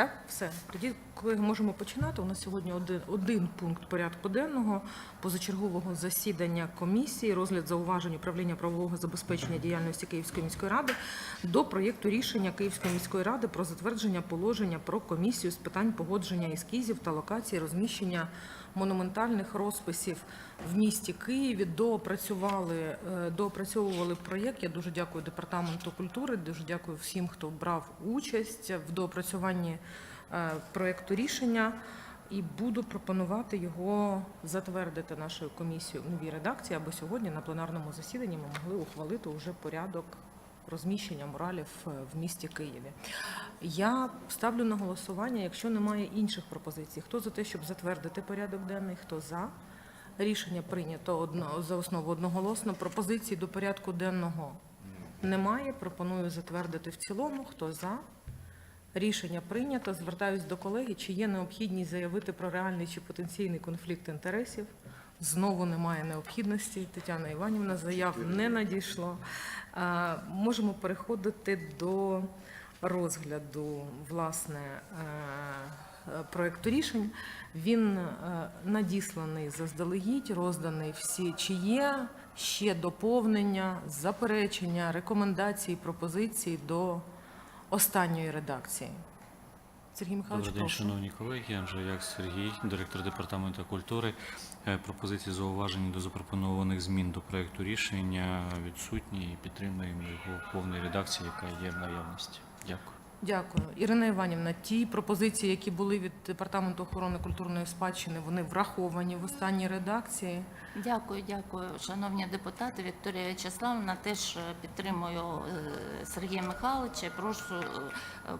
Так, все. Тоді, колеги, можемо починати. У нас сьогодні один, один пункт порядку денного позачергового засідання комісії, розгляд зауважень управління правового забезпечення діяльності Київської міської ради до проєкту рішення Київської міської ради про затвердження положення про комісію з питань погодження ескізів та локації розміщення монументальних розписів в місті Києві. Доопрацювали, е, доопрацьовували проєкт. Я дуже дякую департаменту культури, дуже дякую всім, хто брав участь в доопрацюванні проєкту рішення. І буду пропонувати його затвердити нашою комісією в новій редакції, аби сьогодні на пленарному засіданні ми могли ухвалити уже порядок розміщення муралів е, в місті Києві. Я ставлю на голосування, якщо немає інших пропозицій. Хто за те, щоб затвердити порядок денний, хто за? Рішення прийнято одно, за основу одноголосно. Пропозицій до порядку денного немає. Пропоную затвердити в цілому. Хто за? Рішення прийнято. Звертаюсь до колеги. Чи є необхідність заявити про реальний чи потенційний конфлікт інтересів? Знову немає необхідності. Тетяна Іванівна заяв не надійшло. Можемо переходити до розгляду власне е, проекту рішень. Він е, надісланий заздалегідь, розданий всі. Чи є ще доповнення, заперечення, рекомендації, пропозиції до останньої редакції? Сергій Михайлович, Добрий день, прошу. шановні колеги. Анжеяк Сергій, директор департаменту культури. Е, Пропозиції зауважень до запропонованих змін до проекту рішення відсутні і підтримуємо його в повній редакції, яка є в наявності. Дякую. Дякую. Ірина Іванівна, ті пропозиції, які були від Департаменту охорони культурної спадщини, вони враховані в останній редакції. Дякую, дякую, шановні депутати. Вікторія В'ячеславовна теж підтримую е, Сергія Михайловича. Прошу е,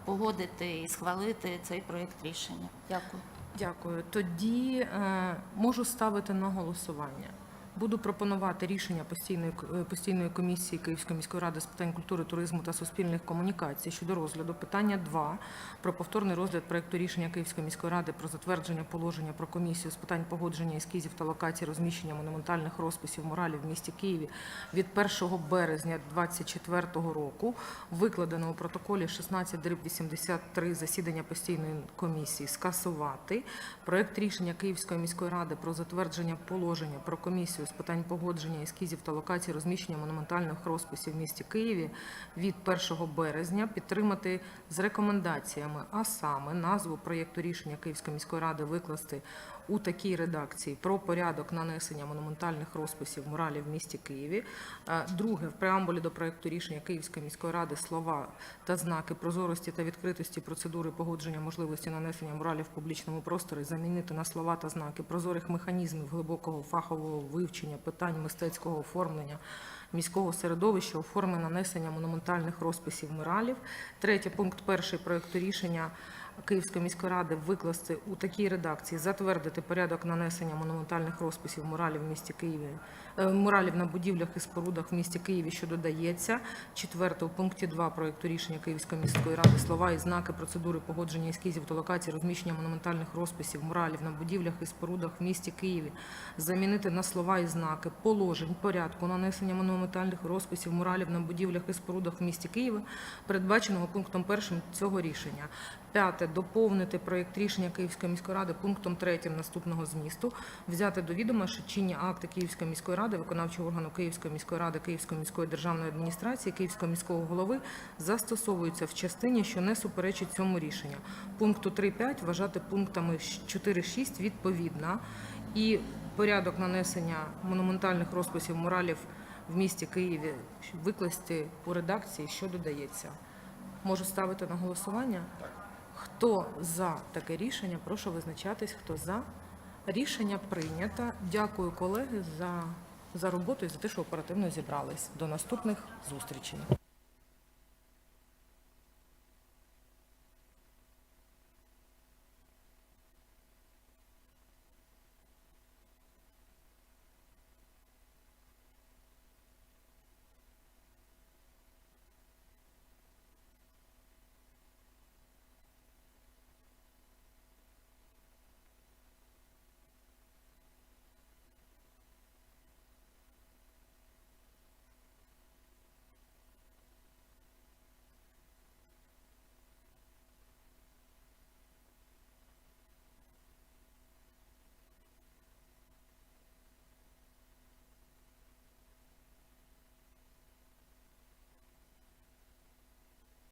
погодити і схвалити цей проєкт рішення. Дякую. Дякую. Тоді е, можу ставити на голосування. Буду пропонувати рішення постійної е, постійної комісії Київської міської ради з питань культури, туризму та суспільних комунікацій щодо розгляду питання 2 про повторний розгляд проекту рішення Київської міської ради про затвердження положення про комісію з питань погодження ескізів та локацій розміщення монументальних розписів муралів в місті Києві від 1 березня 2024 року, викладено у протоколі 16 83 засідання постійної комісії скасувати. Проект рішення Київської міської ради про затвердження положення про комісію з питань погодження ескізів та локацій розміщення монументальних розписів в місті Києві від 1 березня підтримати з рекомендаціями, а саме назву проєкту рішення Київської міської ради викласти у такій редакції про порядок нанесення монументальних розписів муралів в місті Києві. Е, Друге, в преамбулі до проекту рішення Київської міської ради слова та знаки прозорості та відкритості процедури погодження можливості нанесення муралів в публічному просторі замінити на слова та знаки прозорих механізмів глибокого фахового вивчення питань мистецького оформлення міського середовища оформи нанесення монументальних розписів миралів. Третє, пункт перший проекту рішення Київської міської ради викласти у такій редакції, затвердити порядок нанесення монументальних розписів муралів в місті Києві, е, муралів на будівлях і спорудах в місті Києві, що додається. Четверте, у пункті 2 проекту рішення Київської міської ради слова і знаки процедури погодження ескізів та локацій розміщення монументальних розписів муралів на будівлях і спорудах в місті Києві замінити на слова і знаки положень порядку нанесення монументальних розписів муралів на будівлях і спорудах в місті Києва, передбаченого пунктом першим цього рішення. П'яте доповнити проєкт рішення Київської міської ради пунктом третім наступного змісту, взяти до відома, що чинні акти Київської міської ради, виконавчого органу Київської міської ради, Київської міської державної адміністрації, Київського міського голови застосовуються в частині, що не суперечить цьому рішенню. Пункту 3.5 вважати пунктами 4.6 відповідно. І порядок нанесення монументальних розписів муралів в місті Києві викласти у редакції, що додається. Можу ставити на голосування? Хто за таке рішення? Прошу визначатись, хто за. Рішення прийнято. Дякую, колеги, за, за роботу і за те, що оперативно зібрались. До наступних зустрічей.